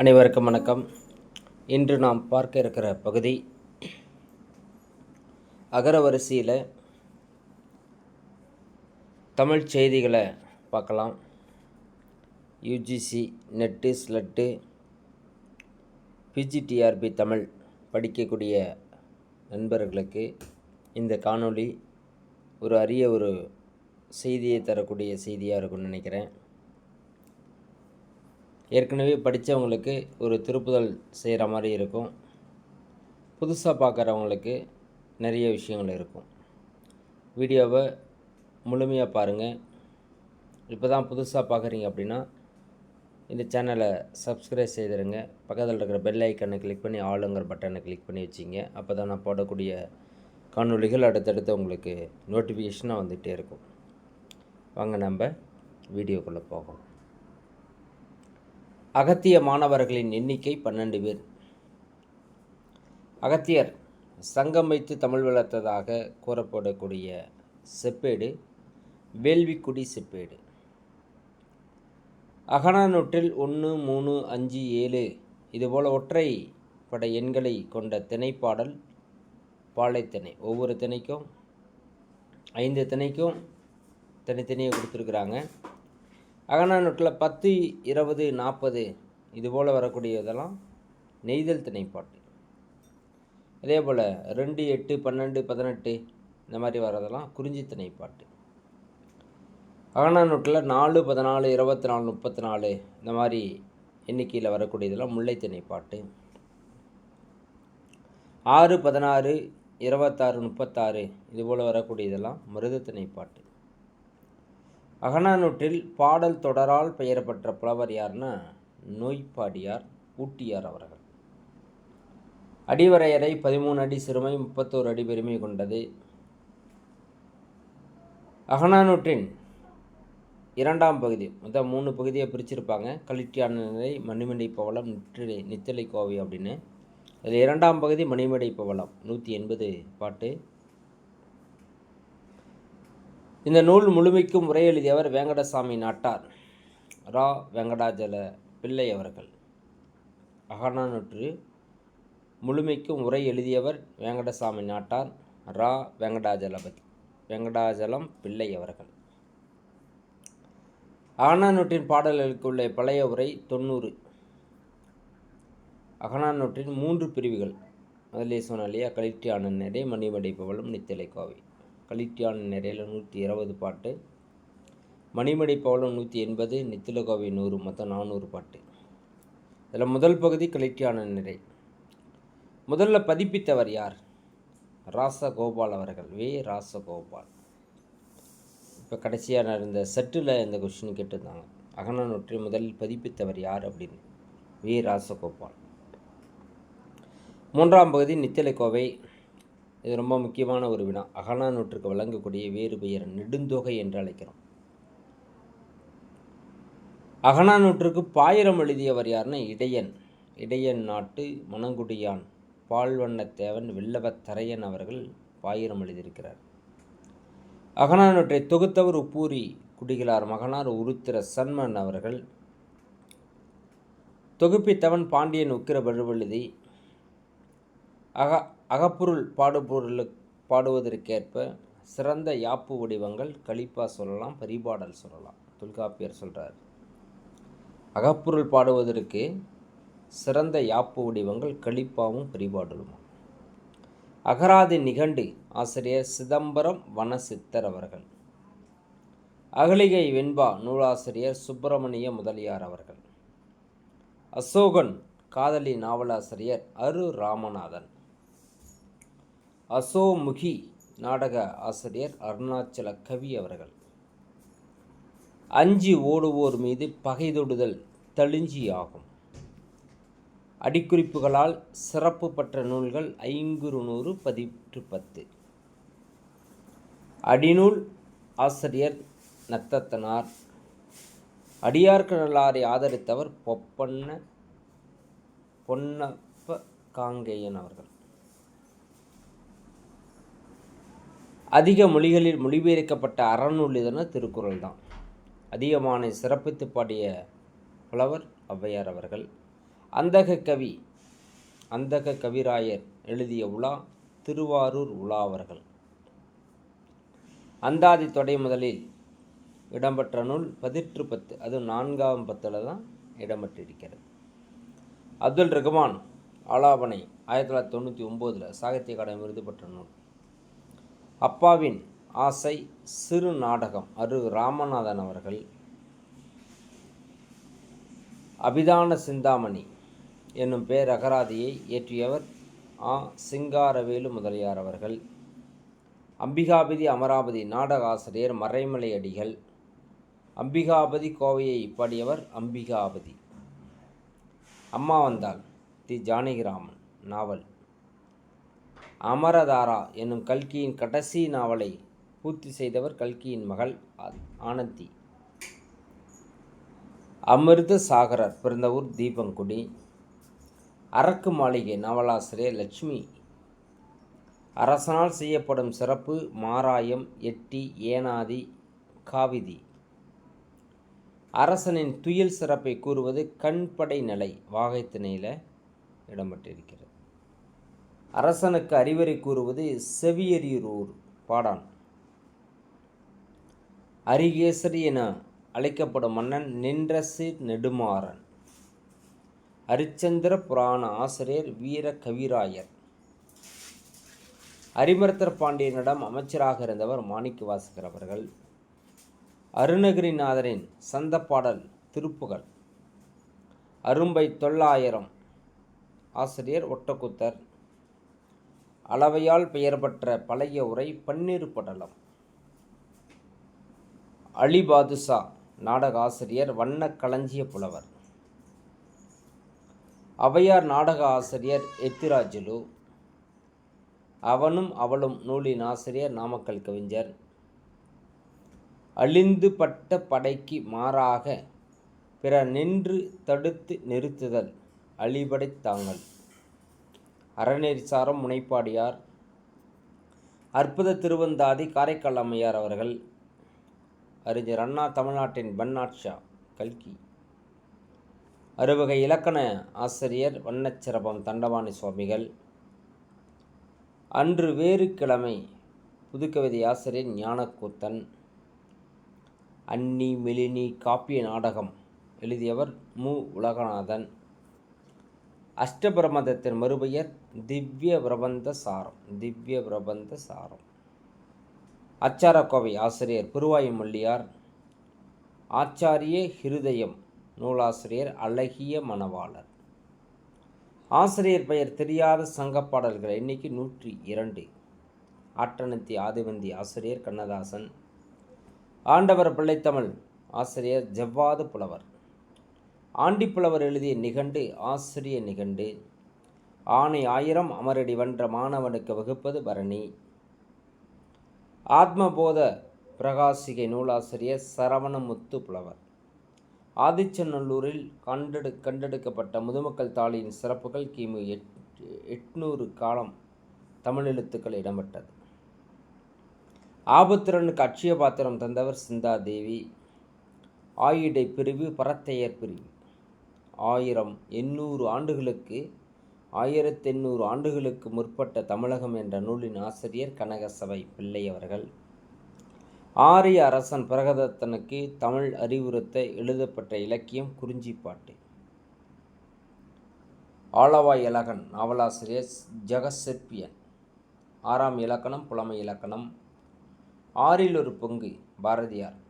அனைவருக்கும் வணக்கம். இன்று நாம் பார்க்க இருக்கிற பகுதி அகரவரிசையில் தமிழ் செய்திகளை பார்க்கலாம். UGC NET SLET PGTRB Tamil படிக்கக்கூடிய நண்பர்களுக்கு இந்த காணொளி ஒரு அரிய ஒரு செய்தியை தரக்கூடிய செய்தியாக இருக்கும்னு நினைக்கிறேன். ஏற்கனவே படித்தவங்களுக்கு ஒரு திருப்புதல் செய்கிற மாதிரி இருக்கும். புதுசாக பார்க்குறவங்களுக்கு நிறைய விஷயங்கள் இருக்கும். வீடியோவை முழுமையாக பாருங்கள். இப்போ தான் புதுசாக பார்க்குறீங்க அப்படின்னா இந்த சேனலை சப்ஸ்கிரைப் செய்திருங்க. பக்கத்தில் இருக்கிற பெல் ஐக்கனை கிளிக் பண்ணி ஆளுங்கிற பட்டனை கிளிக் பண்ணி வச்சிங்க. அப்போ தான் நான் போடக்கூடிய காணொலிகள் அடுத்தடுத்து உங்களுக்கு நோட்டிஃபிகேஷனாக வந்துகிட்டே இருக்கும். வாங்க நம்ம வீடியோக்குள்ளே போகணும் அகத்திய மாணவர்களின் எண்ணிக்கை பன்னெண்டு பேர். அகத்தியர் சங்கம் வைத்து தமிழ் வளர்த்ததாக கூறப்படக்கூடிய செப்பேடு வேள்விக்குடி செப்பேடு. அகனானூற்றில் ஒன்று மூணு அஞ்சு ஏழு இதுபோல் ஒற்றை பட எண்களை கொண்ட திணைப்பாடல் பாலைத்திணை. ஒவ்வொரு திணைக்கும் ஐந்து திணைக்கும் தனித்தனியாக கொடுத்துருக்குறாங்க. அகநானூற்றில் பத்து இருபது நாற்பது இதுபோல் வரக்கூடியதெல்லாம் நெய்தல் திணைப்பாட்டு. அதே போல் ரெண்டு எட்டு பன்னெண்டு பதினெட்டு இந்த மாதிரி வர்றதெல்லாம் குறிஞ்சி திணைப்பாட்டு. அகநானூற்றில் நாலு பதினாலு இருபத்தி நாலு முப்பத்தி நாலு இந்த மாதிரி எண்ணிக்கையில் வரக்கூடியதெல்லாம் முல்லை திணைப்பாட்டு. ஆறு பதினாறு இருபத்தாறு முப்பத்தாறு இதுபோல் வரக்கூடியதெல்லாம் மருத திணைப்பாட்டு. அகநானூற்றில் பாடல் தொடரால் பெயர் பெற்ற புலவர் யார்னா நோய்ப்பாடியார் ஊட்டியார் அவர்கள். அடிவரையறை பதிமூணு அடி சிறுமை முப்பத்தோரு அடி பெருமை கொண்டது. அகநானூற்றின் இரண்டாம் பகுதி மொத்தம் மூணு பகுதியை பிரிச்சிருப்பாங்க. கலிட்டியான நிலை மணிமடை பவளம் நிற்றிலை நித்தலை கோவை அப்படின்னு. அது இரண்டாம் பகுதி மணிமடை பவளம் நூற்றி எண்பது பாட்டு. இந்த நூல் முழுமைக்கும் உரை எழுதியவர் வேங்கடசாமி நாட்டார். ரா. வெங்கடாஜல பிள்ளை அவர்கள். அகநானூற்று முழுமைக்கும் உரை எழுதியவர் வேங்கடசாமி நாட்டார். ரா. வெங்கடாஜலபதி. வெங்கடாஜலம் பிள்ளை அவர்கள். அகநானூற்றின் பாடல்களுக்கு உள்ள பழைய உரை தொண்ணூறு. அகநானூற்றின் மூன்று பிரிவுகள். அதிலே சொன்னாலேயே இல்லையா? கலிட்டியான நிறை மணிமடை பவளம் நித்திலை கோவை. கலிட்டியான நிறையில் நூற்றி இருபது பாட்டு மணிமடை பவளம் நூற்றி எண்பது நித்திலகோவை நூறு மொத்தம் நானூறு பாட்டு. இதில் முதல் பகுதி கலிட்டியான நிறை. முதல்ல பதிப்பித்தவர் யார்? ராசகோபால் அவர்கள். வே. ராசகோபால். இப்போ கடைசியாக நடந்த செட்டில் இந்த கொஷின் கேட்டிருந்தாங்க. அகநானூற்றை முதலில் பதிப்பித்தவர் யார் அப்படின்னு? வி. ராசகோபால். மூன்றாம் பகுதி நித்திலைக்கோவை இது ரொம்ப முக்கியமான ஒரு வினா. அகநானூற்றுக்கு வழங்கக்கூடிய வேறு பெயர் நெடுந்தொகை என்று அழைக்கிறோம். அகநானூற்றுக்கு பாயிரம் எழுதியவர் யாருன்னா இடையன். இடையன் நாட்டு மணங்குடியான் பால்வண்ணத்தேவன் வில்லவத்தரையன் அவர்கள் பாயிரம் எழுதியிருக்கிறார். அகநானூற்றை தொகுத்தவர் உப்பூரி குடிகளார் மகனார் உருத்திர சன்மன் அவர்கள். தொகுப்பித்தவன் பாண்டியன் உக்கிர பழுவழுதி அக அகப்பொருள் பாடுபொருளு பாடுவதற்கேற்ப சிறந்த யாப்பு வடிவங்கள் கலிப்பா சொல்லலாம் பரிபாடல் சொல்லலாம். தொல்காப்பியர் சொல்கிறார் அகப்பொருள் பாடுவதற்கு சிறந்த யாப்பு வடிவங்கள் கலிப்பாவும் பரிபாடலுமா? அகராதி நிகண்டு ஆசிரியர் சிதம்பரம் வனசித்தர் அவர்கள். அகலிகை வெண்பா நூலாசிரியர் சுப்பிரமணிய முதலியார் அவர்கள். அசோகன் காதலி நாவலாசிரியர் அரு ராமநாதன். அசோமுகி நாடக ஆசிரியர் அருணாச்சல கவி அவர்கள். அஞ்சி ஓடுவோர் மீது பகைதொடுதல் தளிஞ்சி ஆகும். அடிக்குறிப்புகளால் சிறப்பு பெற்ற நூல்கள் ஐங்குறு நூறு பதிற்று பத்து. அடிநூல் ஆசிரியர் நத்தத்தனார். அடியார்கடலாரை ஆதரித்தவர் பொப்பண்ண பொன்னப்ப காங்கேயன் அவர்கள். அதிக மொழிகளில் மொழிபெயர்க்கப்பட்ட அறநூல் எதுனா திருக்குறள் தான் அதிகமான சிறப்பித்து பாடிய புலவர் ஔவையார் அவர்கள். அந்தக கவி அந்தக கவிராயர் எழுதிய உலா திருவாரூர் உலா அவர்கள். அந்தாதி தொடை முதலில் இடம்பெற்ற நூல் பதிற்று பத்து அது நான்காம் பத்தில் தான் இடம்பெற்றிருக்கிறது. அப்துல் ரஹ்மான் ஆலாபனை ஆயிரத்தி தொள்ளாயிரத்தி தொண்ணூற்றி ஒம்போதில் சாகித்ய அகாடமி விருது பெற்ற நூல். அப்பாவின் ஆசை சிறு நாடகம் அரு ராமநாதன் அவர்கள். அபிதான சிந்தாமணி என்னும் பேர் அகராதியை இயற்றியவர் ஆ. சிங்காரவேலு முதலியார் அவர்கள். அம்பிகாபதி அமராவதி நாடக ஆசிரியர் மறைமலை அடிகள். அம்பிகாபதி கோவையை பாடியவர் அம்பிகாபதி. அம்மா வந்தாள் தி. ஜானகிராமன் நாவல். அமரதாரா என்னும் கல்கியின் கடைசி நாவலை பூர்த்தி செய்தவர் கல்கியின் மகள் ஆனந்தி. அமிர்த சாகரர் பிறந்த ஊர் தீபங்குடி. அரக்கு மாளிகை நாவலாசிரியர் லட்சுமி. அரசனால் செய்யப்படும் சிறப்பு மாராயம் எட்டி ஏனாதி காவிதி. அரசனின் துயில் சிறப்பை கூறுவது கண்படை நிலை வாகைத்திணையில் இடம்பெற்றிருக்கிறது. அரசனுக்கு அறிவுரை கூறுவது செவியரியூர் பாடான். அரிகேசரி என அழைக்கப்படும் மன்னன் நின்றசீர் நெடுமாறன். அரிச்சந்திர புராண ஆசிரியர் வீர கவிராயர். அரிமர்த்தர் பாண்டியனிடம் அமைச்சராக இருந்தவர் மாணிக்க வாசகர் அவர்கள். அருணகிரிநாதரின் சந்த பாடல் திருப்புகழ் அரும்பை தொள்ளாயிரம் ஆசிரியர் ஒட்டக்குத்தர். அளவையால் பெயர் பெற்ற பழைய உரை பன்னீர் படலம். அலி பாதுஷா நாடக ஆசிரியர் வண்ண களஞ்சிய புலவர். அவையார் நாடக ஆசிரியர் எத்திராஜுலு. அவனும் அவளும் நூலின் ஆசிரியர் நாமக்கல் கவிஞர். அழிந்து பட்ட படைக்கு மாறாக பிற நின்று தடுத்து நிறுத்துதல் அழிபடை தாங்கள். அறநெறிசாரம் முனைப்பாடியார். அற்புத திருவந்தாதி காரைக்கால் அம்மையார் அவர்கள். அறிஞர் அண்ணா தமிழ்நாட்டின் பன்னாட்சா கல்கி. அறுவகை இலக்கண ஆசிரியர் வண்ணச்சிரபம் தண்டவாணி சுவாமிகள். அன்று வேறு கிழமை புதுக்கவிதை ஆசிரியர் ஞானக்கூத்தன். அன்னி மெலினி காப்பிய நாடகம் எழுதியவர் மு. உலகநாதன். அஷ்டபிரமதத்தின் மறுபெயர் திவ்ய பிரபந்த சாரம். திவ்ய பிரபந்த சாரம். அச்சாரக்கோவை ஆசிரியர் பெருவாயுமல்லியார் ஆச்சாரிய ஹிருதயம் நூலாசிரியர் அழகிய மணவாளர். ஆசிரியர் பெயர் தெரியாத சங்கப்பாடல்கள் எண்ணிக்கை நூற்றி இரண்டு. ஆட்டனத்தி ஆதிவந்தி ஆசிரியர் கண்ணதாசன். ஆண்டவர் பிள்ளைத்தமிழ் ஆசிரியர் ஜவ்வாது புலவர். ஆண்டிப்புலவர் எழுதிய நிகண்டு ஆசிரிய நிகண்டு. ஆணை ஆயிரம் அமரடி வென்ற மாணவனுக்கு வகுப்பது பரணி. ஆத்மபோத பிரகாசிகை நூலாசிரியர் சரவணமுத்து புலவர். ஆதிச்சநல்லூரில் கண்டெடு கண்டெடுக்கப்பட்ட முதுமக்கள் தாளியின் சிறப்புகள் கிமு எட் எட்நூறு காலம் தமிழ் எழுத்துக்கள் இடம்பெற்றது. ஆபத்திரனுக்கு அட்சய பாத்திரம் தந்தவர் சிந்தாதேவி. ஆயிடை பிரிவு பரத்தையர் பிரிவு. ஆயிரம் எண்ணூறு ஆண்டுகளுக்கு ஆயிரத்தெண்ணூறு ஆண்டுகளுக்கு முற்பட்ட தமிழகம் என்ற நூலின் ஆசிரியர் கனகசபை பிள்ளை அவர்கள். ஆரிய அரசன் பிரகதத்தனுக்கு தமிழ் அறிவுறுத்த எழுதப்பட்ட இலக்கியம் குறிஞ்சிப்பாட்டு. ஆளவாய் இலகன் நாவலாசிரியர் ஜெகசிற்பியன் ஆறாம் இலக்கணம் புலமை இலக்கணம். ஆறில் ஒரு பங்கு பாரதியார்.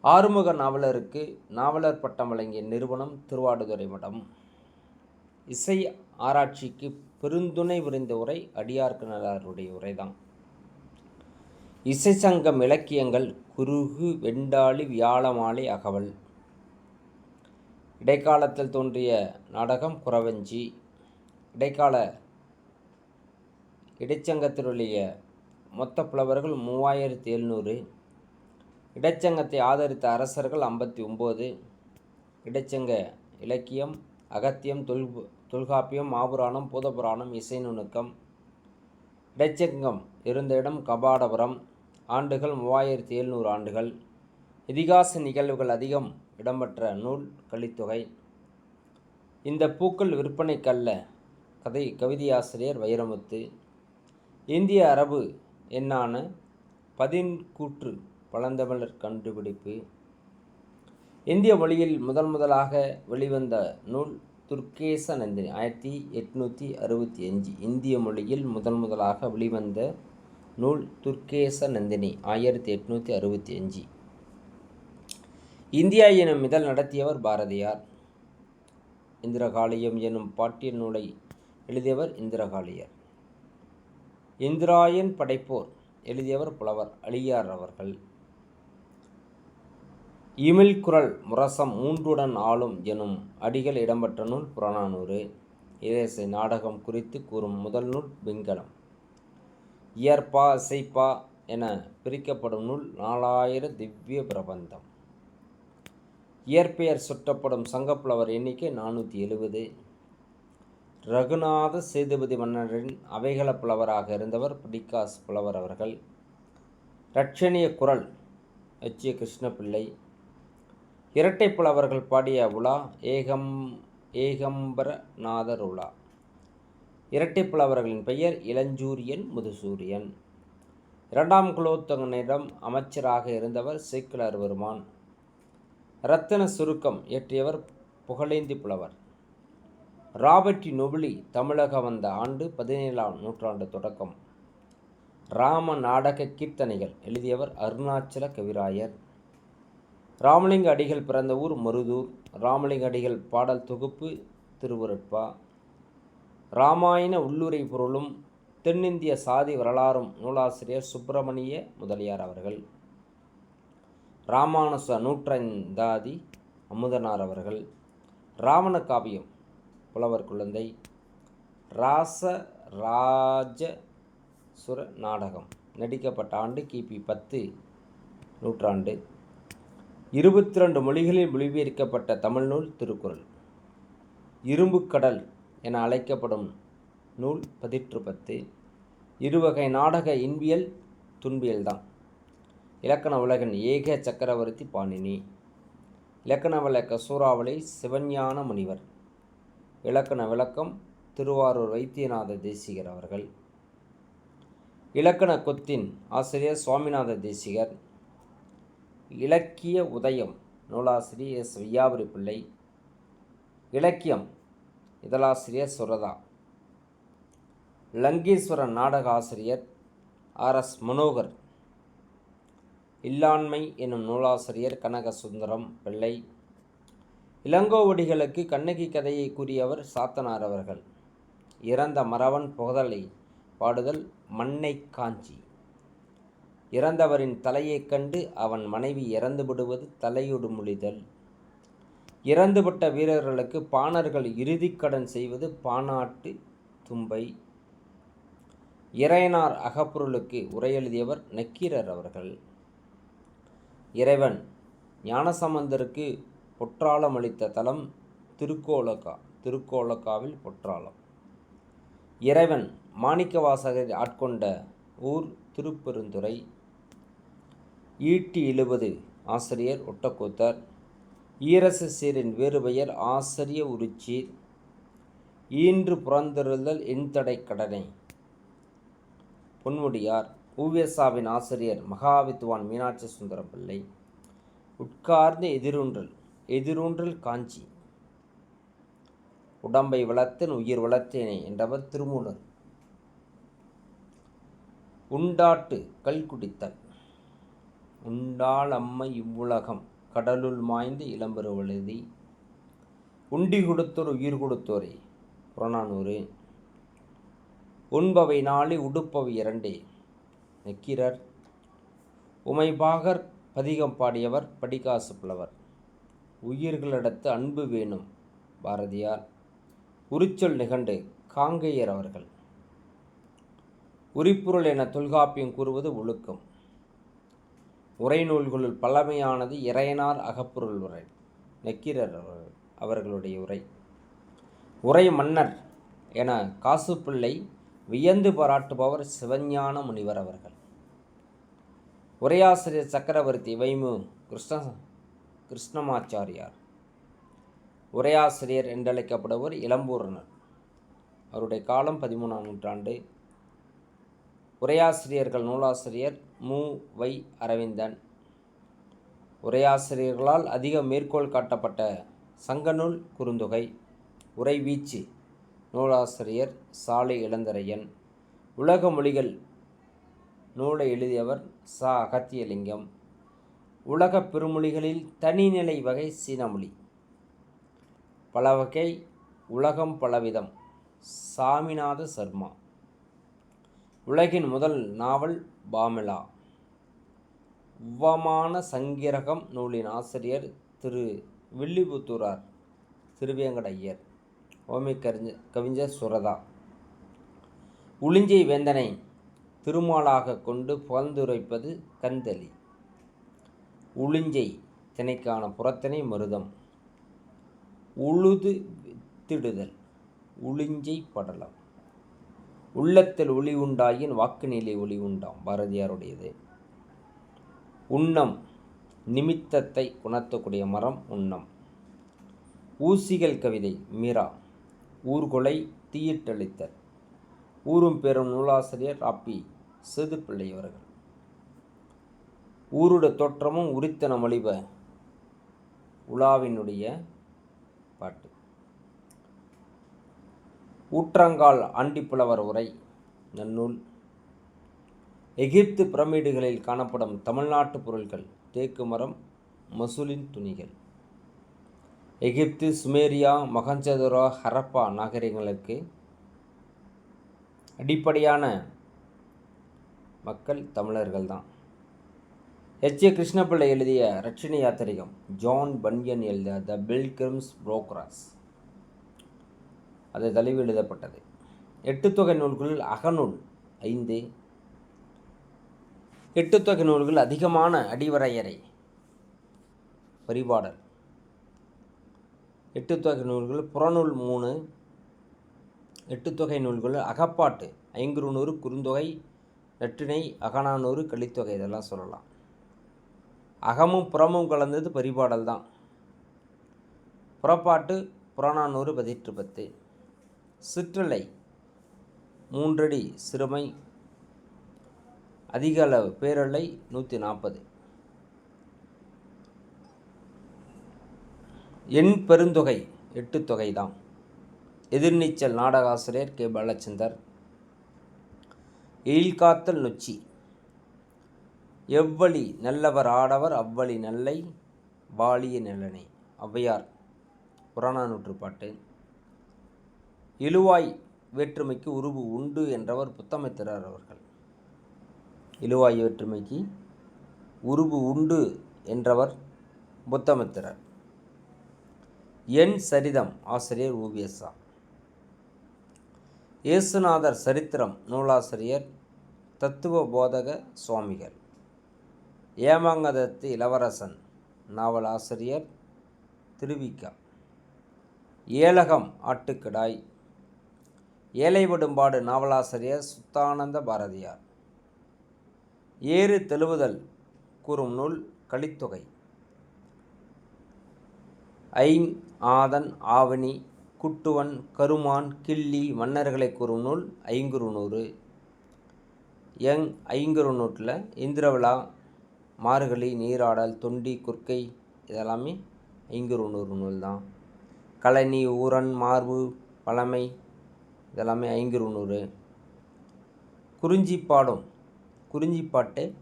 ஆறுமுக நாவலருக்கு நாவலர் பட்டம் வழங்கிய நிறுவனம் திருவாடுதுறை மடம். இசை ஆராய்ச்சிக்கு பெருந்துணை புரிந்த உரை அடியார்க்கு உரைதான். இசை சங்கம் இலக்கியங்கள் குருகு வெண்டாளி வியாழமாலை அகவல். இடைக்காலத்தில் தோன்றிய நாடகம் குறவஞ்சி. இடைக்கால இடைச்சங்கத்தினுடைய மொத்த புலவர்கள் மூவாயிரத்தி எழுநூறு. இடைச்சங்கத்தை ஆதரித்த அரசர்கள் ஐம்பத்தி ஒம்பது இடைச்சங்க இலக்கியம் அகத்தியம் தொல் தொல்காப்பியம் மாபுராணம் பூதபுராணம் இசை நுணுக்கம். இடைச்சங்கம் இருந்த இடம் கபாடபுரம். ஆண்டுகள் மூவாயிரத்தி எழுநூறு ஆண்டுகள். இதிகாச நிகழ்வுகள் அதிகம் இடம்பெற்ற நூல் கலித்தொகை. இந்த பூக்கள் விற்பனைக்கல்ல. கதை கவிதையாசிரியர் வைரமுத்து. இந்திய அரபு என்னான பதின்கூற்று பழந்தமிழர் கண்டுபிடிப்பு. இந்திய மொழியில் முதன் முதலாக வெளிவந்த நூல் துர்க்கேச நந்தினி ஆயிரத்தி எட்நூற்றி அறுபத்தி அஞ்சு. இந்திய மொழியில் முதன் முதலாக வெளிவந்த நூல் துர்க்கேச நந்தினி ஆயிரத்தி எட்நூற்றி அறுபத்தி அஞ்சு. இந்தியா எனும் இதழ் நடத்தியவர் பாரதியார். இந்திரகாளியம் எனும் பாட்டிய நூலை எழுதியவர் இந்திரகாளியர். இந்திராயன் படைப்போர் எழுதியவர் புலவர் அழியார் அவர்கள். இமிழ் குரல் முரசம் மூன்றுடன் ஆளும் எனும் அடிகள் இடம்பெற்ற நூல் புறநானூறு. இயேசை நாடகம் குறித்து கூறும் முதல் நூல் வெண்கலம். இயற்பா இசைப்பா என பிரிக்கப்படும் நூல் நாலாயிர திவ்ய பிரபந்தம். இயற்பெயர் சுட்டப்படும் சங்கப்புலவர் எண்ணிக்கை நானூற்றி எழுபது ரகுநாத சேதுபதி மன்னரின் அவைகள புலவராக இருந்தவர் பிடிக்காஸ் புலவர் அவர்கள். ரட்சணிய குரல் எச். ஏ. கிருஷ்ணபிள்ளை. இரட்டை புலவர்கள் பாடிய உலா ஏகம் ஏகம்பரநாதர் உலா. இரட்டை புலவர்களின் பெயர் இளஞ்சூரியன் முதுசூரியன். இரண்டாம் குலோத்தங்கனிடம் அமைச்சராக இருந்தவர் சேக்கிலார் வருமான் இரத்தன சுருக்கம் இயற்றியவர் புகழேந்தி புலவர். ராபர்டி நொபிலி தமிழக வந்த ஆண்டு பதினேழாம் நூற்றாண்டு தொடக்கம். ராம நாடக கீர்த்தனைகள் எழுதியவர் அருணாச்சல கவிராயர். ராமலிங்க அடிகள் பிறந்த ஊர் மருதூர். ராமலிங்க அடிகள் பாடல் தொகுப்பு திருவுருட்பா. ராமாயண உள்ளுரை பொருளும் தென்னிந்திய சாதி வரலாறும் நூலாசிரியர் சுப்பிரமணிய முதலியார் அவர்கள். ராமானுச நூற்றந்தாதி அமுதனார் அவர்கள். ராவண காவியம் புலவர் குழந்தை. ராச ராஜசுர நாடகம் நடிக்கப்பட்ட ஆண்டு கிபி பத்து நூற்றாண்டு. இருபத்தி ரெண்டு மொழிகளில் மொழிபெயர்க்கப்பட்ட தமிழ் நூல் திருக்குறள். இரும்பு கடல் என அழைக்கப்படும் நூல் பதிற்று பத்து. இருவகை நாடக இன்பியல் துன்பியல்தான் இலக்கண உலகின் ஏக சக்கரவர்த்தி பாணினி. இலக்கண விளக்க சூறாவளி சிவஞான முனிவர். இலக்கண விளக்கம் திருவாரூர் வைத்தியநாத தேசிகர் அவர்கள். இலக்கண கொத்தின் ஆசிரியர் சுவாமிநாத தேசிகர். இலக்கிய உதயம். நூலாசிரியர் எஸ் வையாபுரி பிள்ளை. இலக்கியம். இதழாசிரியர் சுரதா. லங்கேஸ்வரன் நாடக ஆசிரியர் ஆர். எஸ். மனோகர். இல்லாண்மை என்னும் நூலாசிரியர் கனக சுந்தரம் பிள்ளை. இளங்கோவடிகளுக்கு கண்ணகி கதையை கூறியவர் சாத்தனார் அவர்கள். இறந்த மறவன் புகதலை பாடுதல் மண்ணை காஞ்சி. இறந்தவரின் தலையைக் கண்டு அவன் மனைவி இறந்து விடுவது தலையொடு முழிதல் இறந்துவிட்ட வீரர்களுக்கு பாணர்கள் இறுதிக்கடன் செய்வது பானாட்டு தும்பை. இறையனார் அகப்பொருளுக்கு உரையெழுதியவர் நக்கீரர் அவர்கள். இறைவன் ஞானசம்பந்தருக்கு பொற்றாளம் அளித்த தலம் திருக்கோலக்கா திருக்கோலக்காவில் பொற்றாளம் இறைவன் மாணிக்கவாசகரை ஆட்கொண்ட ஊர் திருப்பெருந்துறை. ஈட்டி எழுபது ஆசிரியர் ஒட்டக்கூத்தர். ஈரசு சீரின் வேறு பெயர் ஆசிரிய உருச்சீர் ஈன்று புறந்தருதல் எண்தடை கடனை. பொன்முடியார் ஊவேசாவின் ஆசிரியர் மகாவித்வான் மீனாட்சி சுந்தரம் பிள்ளை உட்கார்ந்த எதிரூன்றல் எதிரூன்றல் காஞ்சி. உடம்பை வளர்த்தேன் உயிர் வளர்த்தேனே என்றவர் திருமூலர். உண்டாட்டு கல் குடித்தல். உண்டாள் அம்மை இவ்வுலகம் கடலுள் மாய்ந்து இளம்பெருவழுதி உண்டி கொடுத்தோர் உயிர் கொடுத்தோரே. புறநானூறு. உண்பவை நாளி உடுப்பவை இரண்டே. நக்கீரர் உமைபாகர் பதிகம் பாடியவர் படிகாசு புலவர். உயிர்களிடத்து அன்பு வேணும் பாரதியார். உரிச்சொல் நிகண்டு காங்கையர் அவர்கள். உரிப்பொருள் என தொல்காப்பியம் கூறுவது ஒழுக்கம். உரைநூல்களுள் பழமையானது இறையனார் அகப்பொருள் உரை நக்கீரர் அவர்களுடைய உரை. உரை மன்னர் என காசுப்பிள்ளை வியந்து பாராட்டுபவர் சிவஞான முனிவர் அவர்கள். உரையாசிரியர் சக்கரவர்த்தி வைமு கிருஷ்ண கிருஷ்ணமாச்சாரியார். உரையாசிரியர் என்றழைக்கப்படுவர் இளம்பூரணர். அவருடைய காலம் பதிமூணாம் நூற்றாண்டு. உரையாசிரியர்கள் நூலாசிரியர் மு வை அரவிந்தன். உரையாசிரியர்களால் அதிக மேற்கோள் காட்டப்பட்ட சங்கநூல் குறுந்தொகை உரைவீச்சு நூலாசிரியர் சாலை இளந்தரையன் உலக மொழிகள் நூலை எழுதியவர் ச. அகத்தியலிங்கம் உலகப் பெருமொழிகளில் தனிநிலை வகை சீனமொழி. பல வகை உலகம் பலவிதம் சாமிநாத சர்மா. உலகின் முதல் நாவல் பாமெலா. உவமான சங்கிரகம் நூலின் ஆசிரியர் திரு. வில்லிபுத்தூரார் திருவேங்கட ஐயர் ஓமை கறிஞ கவிஞர் சுரதா. உளிஞ்சை வேந்தனை திருமாலாக கொண்டு புகழ்ந்துரைப்பது கந்தளி உளிஞ்சை திணைக்கான புறத்தினை மருதம். உழுது வித்திடுதல். உளிஞ்சை படலம். உள்ளத்தில் ஒளி உண்டாயின் வாக்குநிலை ஒளி உண்டாம். பாரதியாருடையது. உண்ணம் நிமித்தத்தை உணர்த்தக்கூடிய மரம் உண்ணம். ஊசிகள் கவிதை மீரா. ஊர்கொலை தீயிட்டளித்தல். ஊரும் பெரும் நூலாசிரியர் ராப்பி சேதுப்பிள்ளை அவர்கள். ஊருட தோற்றமும் உரித்தன மொழிப உலாவினுடைய பாட்டு. ஊற்றங்கால் ஆண்டிப்புலவர் உரை நன்னூல். எகிப்து பிரமிடுகளில் காணப்படும் தமிழ்நாட்டு பொருட்கள் தேக்கு மரம் மசூலின் துணிகள். எகிப்து சுமேரியா மகஞ்சதுரா ஹரப்பா நாகரிகங்களுக்கு அடிப்படையான மக்கள் தமிழர்கள் தான் எச். ஏ. கிருஷ்ணபிள்ளை எழுதிய ரட்சணி யாத்திரிகம் ஜான் பன்யன் எழுதிய த பில்கிரிம்ஸ் புரோக்ராஸ். அது தழுவி எழுதப்பட்டது. எட்டு தொகை நூல்களில் அகநூல் ஐந்து. எட்டு தொகை நூல்கள் அதிகமான அடிவரையறை பரிபாடல். எட்டு தொகை நூல்கள் புறநூல் மூணு. எட்டு தொகை நூல்கள் அகப்பாட்டு ஐங்குறுநூறு குறுந்தொகை நற்றிணை அகநானூறு கலித்தொகை இதெல்லாம் சொல்லலாம். அகமும் புறமும் கலந்தது பரிபாடல் தான். புறப்பாட்டு புறநானூறு பதிற்று பத்து. சிற்றலை. மூன்றடி சிறுமை. அதிக அளவு பேரலை நூற்றி நாற்பது எண் பெருந்தொகை எட்டு தொகைதான் எதிர்நீச்சல் நாடகாசிரியர் கே. பாலச்சந்தர். எயில்காத்தல் நொச்சி. எவ்வழி நல்லவர் ஆடவர் அவ்வழி நல்லை வாலிய நிலனை ஔவையார். புறநானூற்று பாட்டு. இழுவாய் வேற்றுமைக்கு உருவு உண்டு என்றவர் புத்தமித்திரர் அவர்கள். இழுவாய் வேற்றுமைக்கு உருவு உண்டு என்றவர் புத்தமித்திரர். என் சரிதம் ஆசிரியர் ஓபிஎஸ்ஆ இயேசுநாதர் சரித்திரம் நூலாசிரியர் தத்துவ போதக சுவாமிகள். ஏமாங்கதத்து இளவரசன் நாவல் ஆசிரியர் திருவிக்கா ஏலகம் ஆட்டுக்கிடாய் ஏழைவடும்பாடு நாவலாசிரியர் சுத்தானந்த பாரதியார். ஏறு தெழுவுதல் கூறும் நூல் கலித்தொகை. ஐங் ஆதன் ஆவணி குட்டுவன் கருமான் கிள்ளி மன்னர்களை கூறும் நூல் ஐங்குறுநூறு. எங் ஐங்குறுநூற்றில் இந்திரவிழா மார்கழி நீராடல் தொண்டி குர்க்கை இதெல்லாமே ஐங்குறுநூறு நூல் தான் கழனி ஊரன் மார்பு பழமை இதெல்லாமே ஐங்குறுநூறு குறிஞ்சி பாடும் குறிஞ்சிப்பாட்டு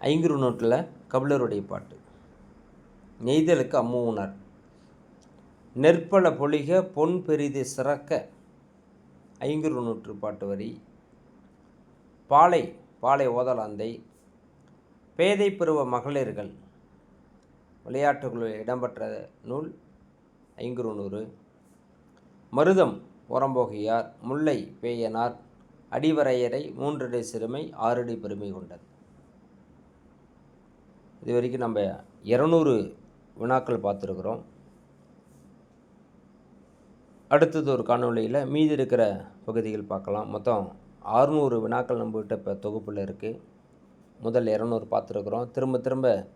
ஐங்குறு நோட்டில் கபிலருடைய பாட்டு. நெய்தலுக்கு அம்முவுணர் நெற்பல பொழிக பொன் பெரிது சிறக்க. ஐங்குறு நூற்று பாட்டு வரி. பாலை பாலை ஓதலாந்தை. பேதை பருவ மகளிர்கள். விளையாட்டுகளில் இடம்பெற்ற நூல். ஐங்குறுநூறு. மருதம் உரம்போகியார் முல்லை பேயனார் அடிவரையறை மூன்றடி சிறுமை ஆறடி பெருமை கொண்டது. இது வரைக்கும் நம்ம இரநூறு வினாக்கள் பார்த்துருக்குறோம். அடுத்தது ஒரு காணொளியில் மீதி இருக்கிற பகுதிகள் பார்க்கலாம். மொத்தம் ஆறுநூறு வினாக்கள் நம்மகிட்ட இப்போ தொகுப்பில் இருக்குது முதல் இரநூறு பார்த்துருக்குறோம். திரும்ப திரும்ப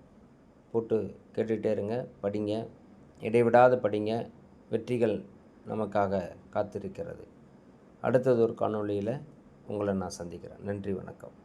போட்டு கேட்டுகிட்டே இருங்க படிங்க. இடைவிடாது படிங்க வெற்றிகள் நமக்காக காத்திருக்கிறது. அடுத்தது ஒரு காணொளியில் உங்களை நான் சந்திக்கிறேன். நன்றி வணக்கம்.